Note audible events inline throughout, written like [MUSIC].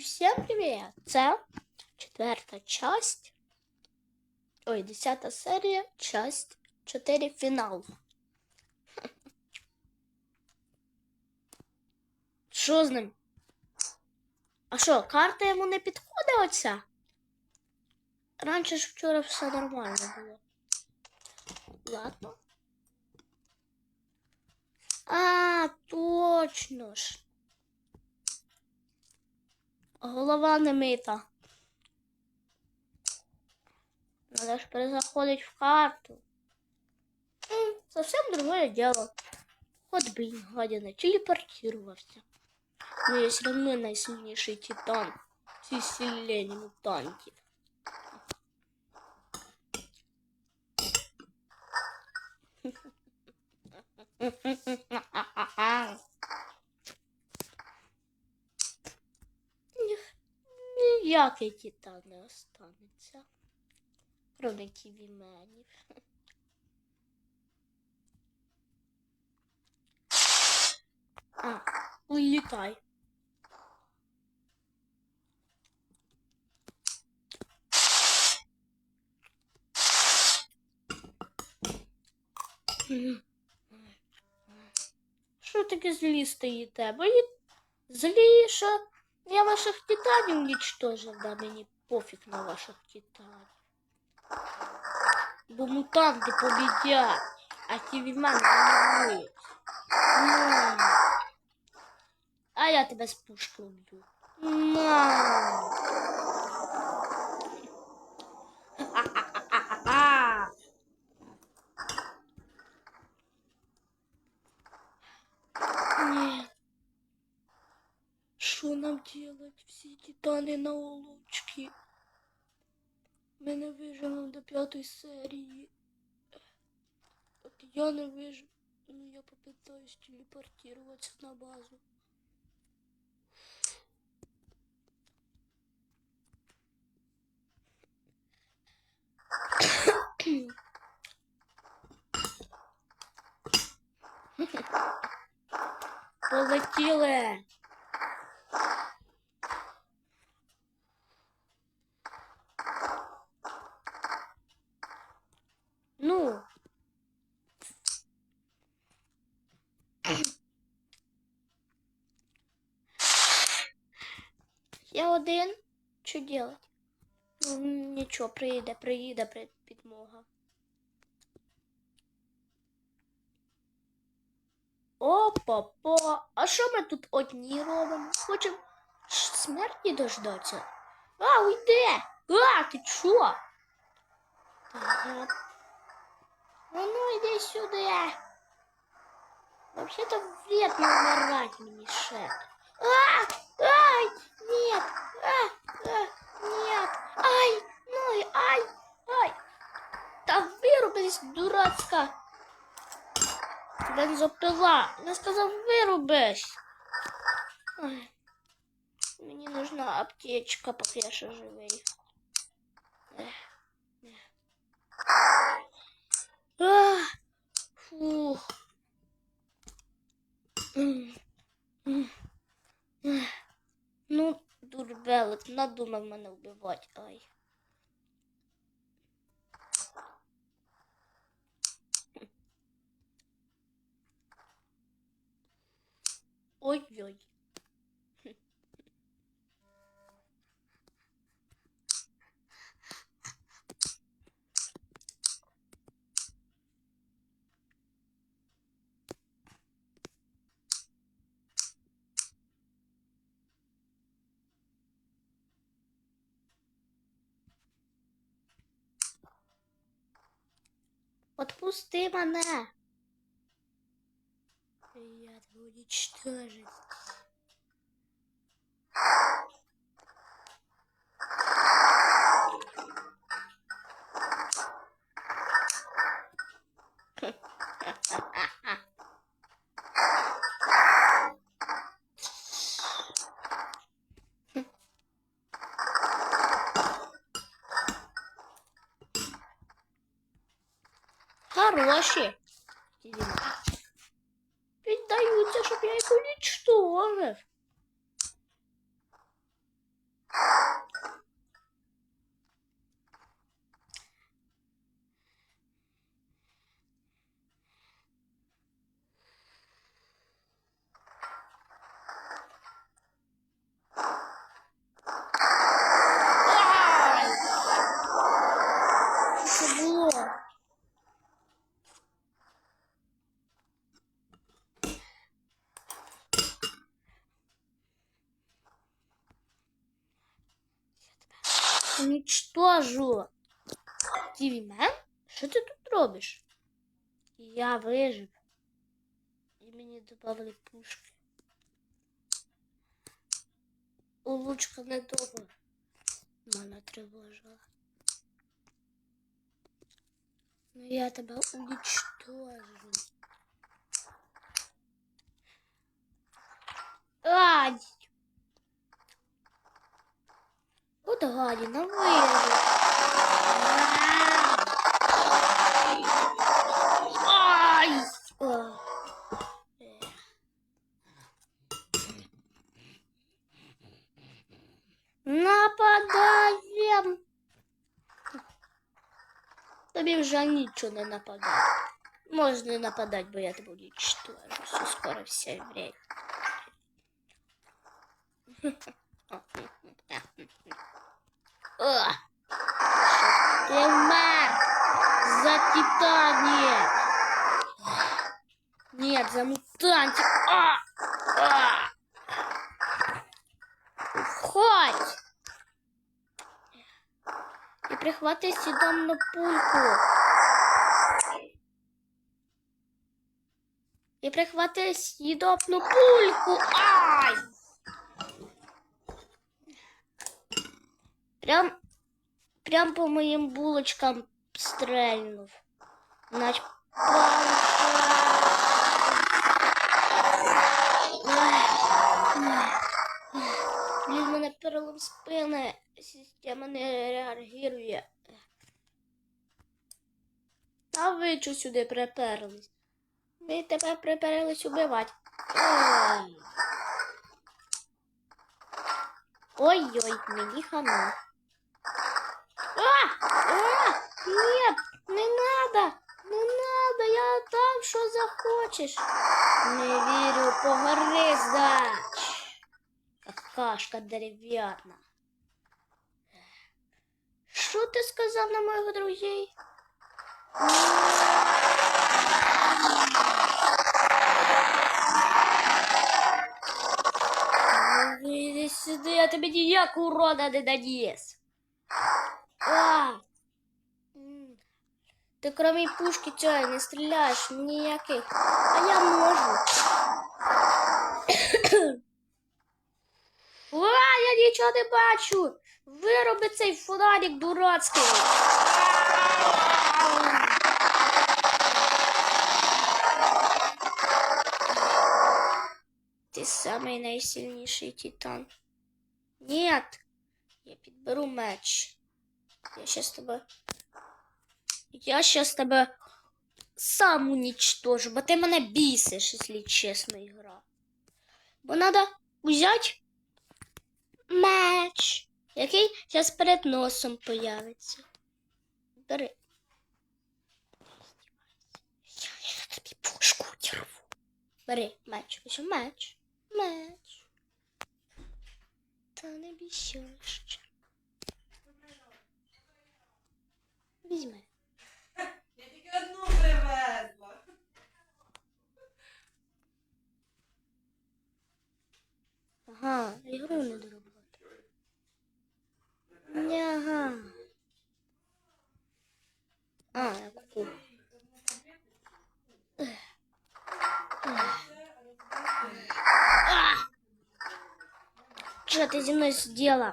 всем привет! Це четверта часть. Ой, десята серія, часть 4 фінал. Що з ним? А що, карта йому не підходить оця? Раніше ж вчора все нормально було. Ладно. А, точно ж. Голова не мита. Надо ж перезаходить в карту. Совсем другое дело. Вот блин, гадина, телепортировался. Но я все равно наисильнейший титан. Всі сильнее мутантів. [LAUGHS] Ніякий титан не останеться. Кроме ківіменів. А, улітай. Що таке злі стоїте? Бо і злі, що я ваших титанів уничтожив, да мені пофіг на ваших титанів. Бо мутанти побідять, а ківімен не вмиють. На. А я тебе з пушки уб'ю. На. А-а-а-а-а. Ні. Що нам делать? Всі титани на улучки. Ми не виживемо до п'ятої серії. От я не виживу. Ну, я попытаюсь телепортироваться на базу. Полетіли. Ну. Я один. Що делать? Ну, нічого, приїде, приїде при- підмога. Опа-па. А що ми тут одні робимо? Хочемо смерті дождатися? А, уйди! А, ти чо? Ага. Ну ну иди сюда. Вообще-то вредно умирать мне мешает. А! Ай! Нет! А! А! Нет! Ай! Ну ай! Ай! Та вирубись, дурацька! Бензопила! Я сказав, вирубись! Ай. Мені нужна аптечка, поки я ще живий. Фух. Ну, дурбелик, надумав мене вбивати. Ай. Ой-ой. Отпусти мене. Я уничтожить. хорошие. уничтожу. Тівімен? Що ти тут робиш? Я вижив. І мені додали пушки. Улучка недовго. Мене тривожила. Ну я тебе уничтожу. Ай! От гадіна вижив. Ай! О. Е. Нападаем! Тобі вже нічого не нападає. Можна не нападати, бо я тебе уничтожу. Все скоро все время. [LAUGHS] О! Ты мэр! За Титания! Нет, за мутанти! А! А! Уходь! І прихвати сідомну пульку. І прихвати сідомну пульку. Ай! Прям, прям по моїм булочкам стрельнув. Нач Блін, в мене перелом спини. Система не реагує. А ви чого сюди приперлись? Ви тебе приперлись убивати. Ой. Ой-ой, мені хана. А! А! Нет, не надо! Не надо, я там що захочеш. Не вірю, погори зач. Какашка дерев'яна. Що ти сказав на моїх друзей? Ну, Іди сюди, я тобі ніякого урона не наніс. Ти кроме пушки цього не стріляєш ніяких. А я можу. [COUGHS] А, я нічого не бачу. Вироби цей фонарик дурацький. Ти самий найсильніший титан. Нет, я підберу меч. Я щас тебе. Я щас тебе сам уничтожу, бо ти мене бісиш, якщо чесно, ігра. Бо треба взяти меч, який зараз перед носом появиться. Бери. Я тобі пушку дірву. Бери меч. Ось меч. Меч. Та не бісяще. Візьми. Я тільки одну привезла. Ага, ігру не доробити. Ага. А, я купив. Что ты зі мною сделал?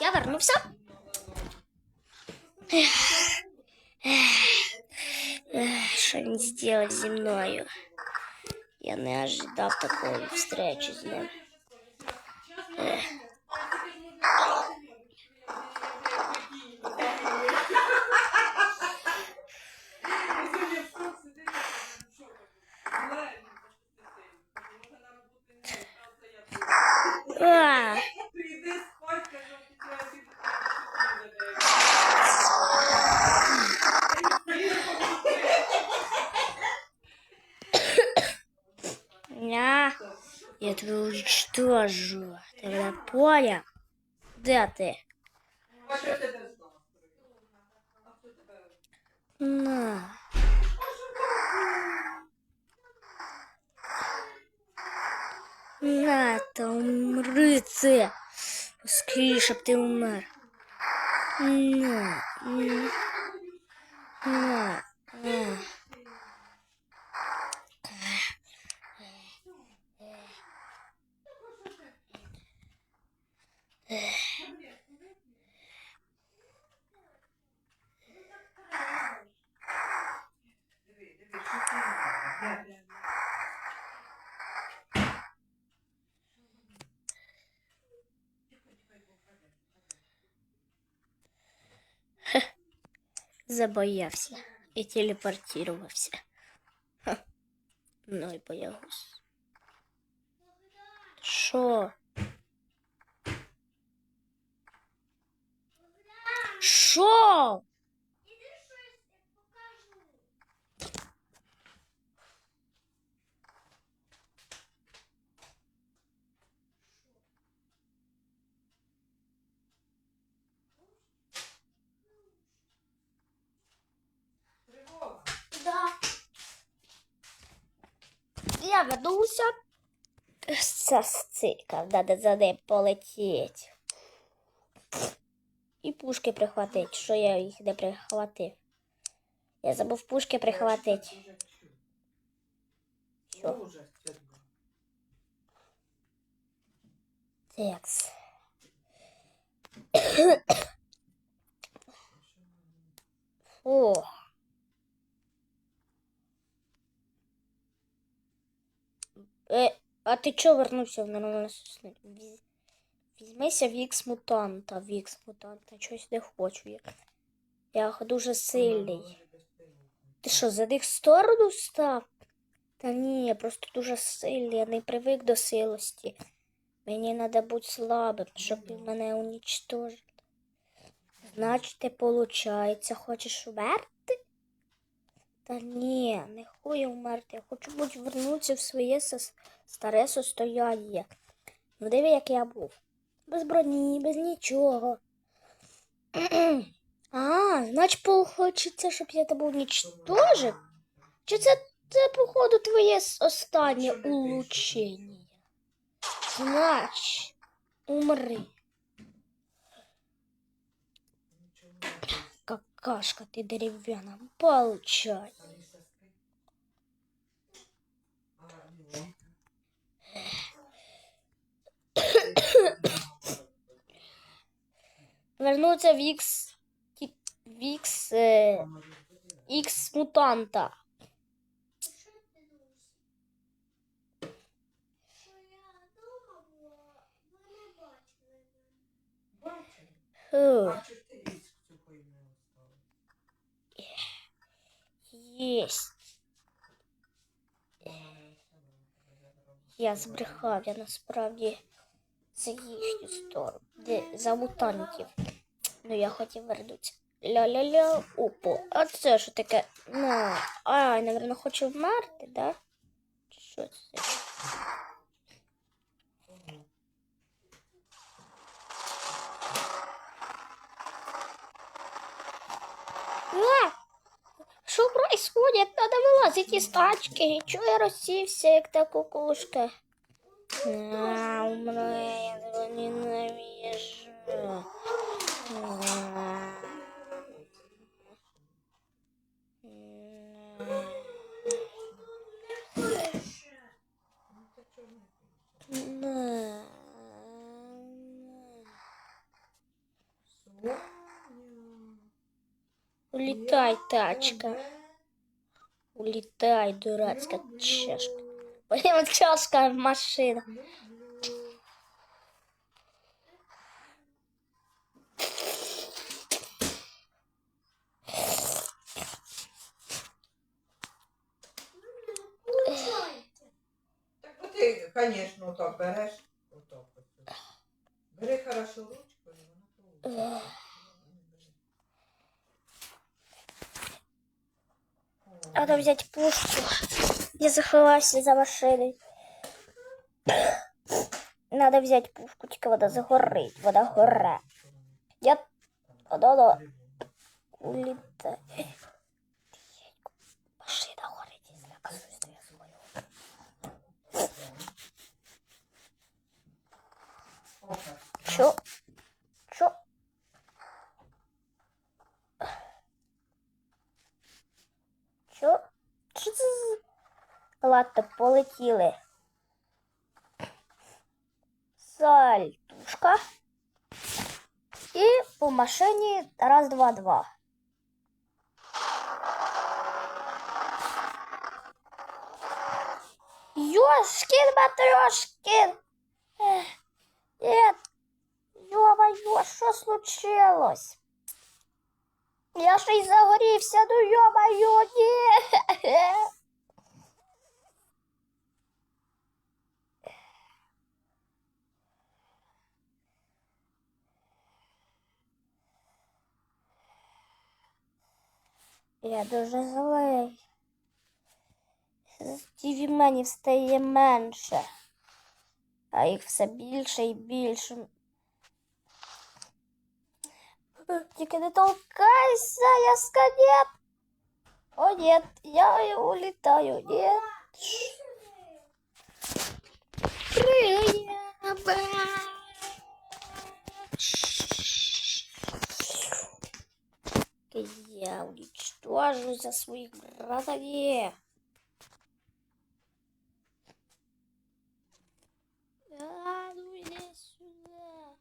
я вернувся. Ех, Що він зробив зі мною? Я не ожидав такої встречі з ним. Що тебе знав? А хто тебе? На. На, та умри це. Скоріше б ти умер. На, на. Забоявся і телепортувався. Ну і боявся. Що? Що? Я вернувся. Це стика, треба за ним полетіти. І пушки прихватити, що я їх не прихватив. Я забув пушки прихватити. Що? Ужас сьогодні. [COUGHS] Е, а ти чого вернувся в нормальне сосни? Віз- Візьмися Вікс мутанта, Вікс мутанта. Щось не хочу я. Дуже сильний. Ти що, за них сторону став? Та ні, я просто дуже сильний, я не привик до силості. Мені треба бути слабим, щоб мене унічтожити. Значить, ти, получається, хочеш вмерти? Та ні, не хочу вмерти. Я хочу бути вернутися в своє старе состояння. Ну, диви, як я був. Без броні, без нічого. [CLEARS THROAT] А, значить, хочеться, щоб я тебе унічтожив? Чи це, це походу, твоє останнє не? Значить, умри. Какашка ты деревянная. Получай. Вернуться в ті- В X... Е, X мутанта. Бачиш? Фу, А чи ж ти віск сухої не оставив? Єсть. Я Я збрехав, я насправді за їхню сторону. Де, за мутантів. Ну я хотів вернутися. Ля-ля-ля, опо. А це що таке? Ну, а, напевно, хочу вмерти, да? Що це? А! Що происходит? Надо вилазити із тачки. Чого я розсівся, як та кукушка? А, умре, я тебе ненавижу. На. Улетай, тачка. Улетай, дурацкая чашка. Блин, вот чашка машина. Конечно, так. Взять пушку. Я заховався за машиною. Надо взять пушку, тільки вода загорить, вода горе. Я... Да-да. Улітай. Машина горить, я злякаюсь, що? за- Ладно, полетіли. Сальтушка. І по машині раз, два, два. Ёшкин матрешкин. Ех, Нет. Ё-моё, що случилось? Я ще й загорівся, ну ё-моё, ні. [LAUGHS] Я дуже злий. Стівіменів стає менше, а їх все більше і більше. Тільки не толкайся, я сканет. О, нет, я улетаю, нет. Я Уничтожу за своих братьев. А, ну иди сюда.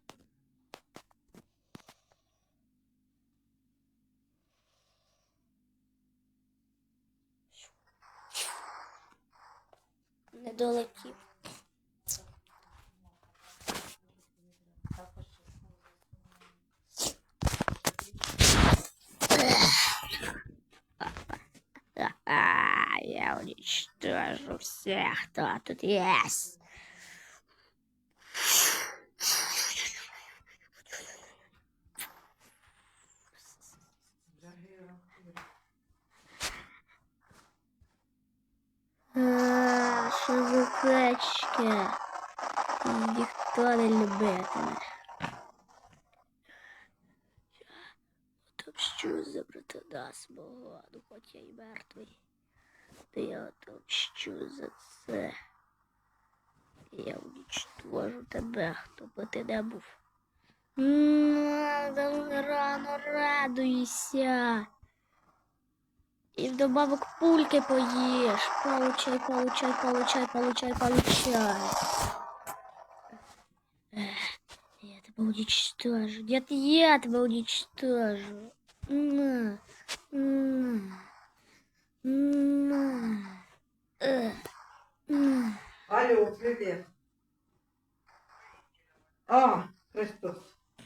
Не долетів. А, я уничтожу всех, що за печки? Ніхто не любитиме. Отомщу за братода мого, ну хоч я й мертвий. То я отомщу за це. Я уничтожу тебе, хто би ти не був. Рано радуйся. І вдобавок пульки поїш. Получай, получай, получай, получай, получай. Я тебя уничтожу. Нет, я тебя уничтожу. На, на, на. Эх, на. Алло, привіт. А, Христос.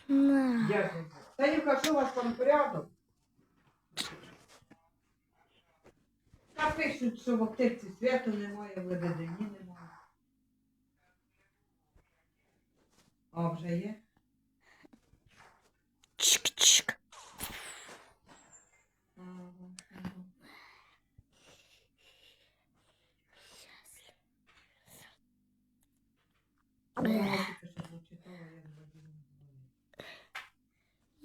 На. Дякую. Танюка, що у вас там порядок? Та пишуть, що в аптеці свято немає, в лебедині немає. А вже є? Чик-чик.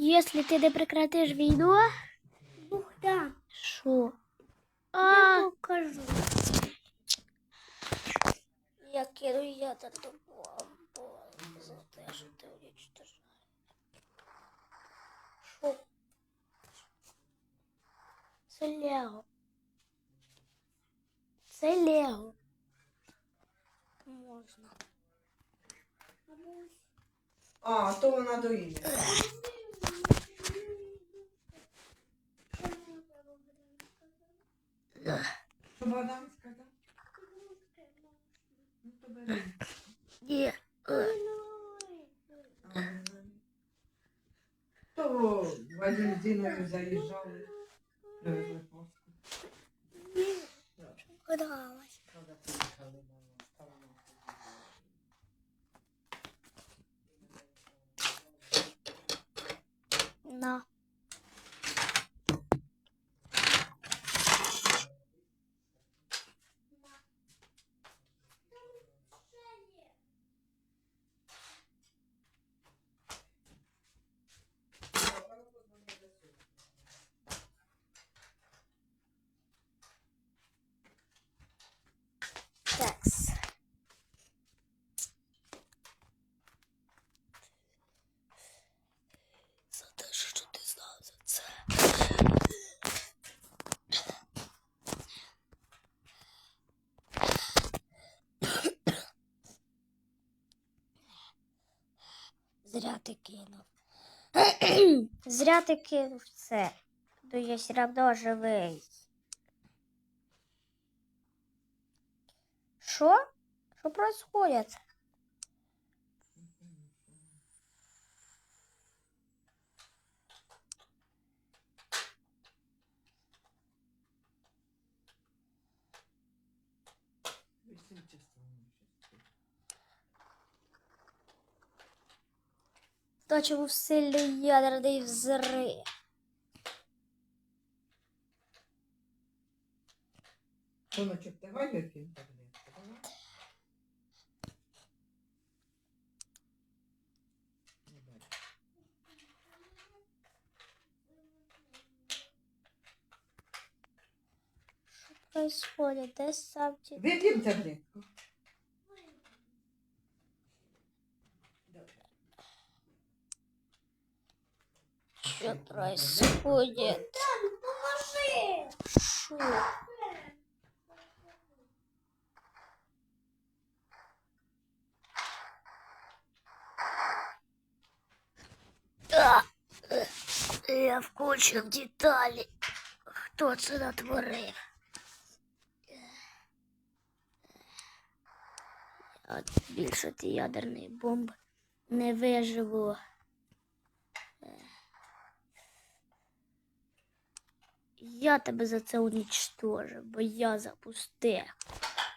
Если ты не прекратишь війну, ну да. Що? А, покажу. Я кину ядерну бомбу за те, що ти уничтожаєш. Що? Це Лего. Це Лего. Можна. А, то вона доїде. Що Богдан сказав? Ну, то бери. Ні. То Вадим з Діною заїжджали, привезли поску. Подалась. Правда, приїхали No. Зря ти кинув. [CLEARS THROAT] Зря ти кинув це. То я все равно живий. Що? Що происходит? Дочі був сильний ядерний взрив. Соночок, давай вип'ємо таблетку. давай. Не бачу. Що происходит? Де сам ті... Вип'ємо таблетку. Происходит? Що? А, Я вкочив деталі. Хто це натворив? От більше ти ядерної бомби не виживу. Я тебе за це унічтожив, бо я запустив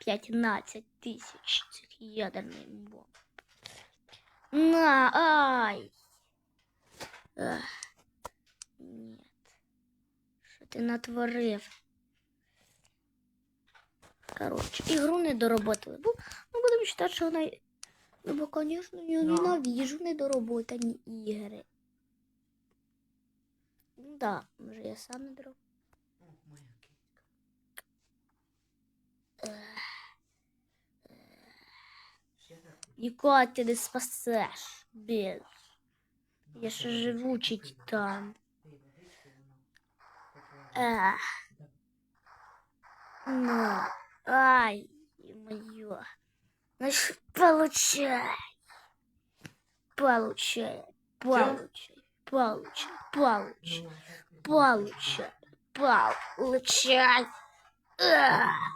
15 тисяч цих ядерних бомб. На, ай! Ах, Ні. Що ти натворив? Коротше, ігру не доработали. Бо ми будемо вважати, що вона. Ну, бо, звісно, я Ну. ненавижу недороботані ігри. Ну да, може я сам не дороб. Нікого ти не спасеш, без. Я ще живучий титан. Ех. Ну, ай, моё. Значит, получай. Получай, получай, получай, получай, Ну, і получай, получай. Ах.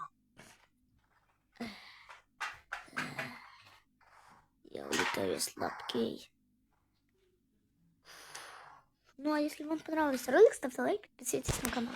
Я улетаю слабкий. Ну а если вам понравился ролик, ставьте лайк, подписывайтесь на канал.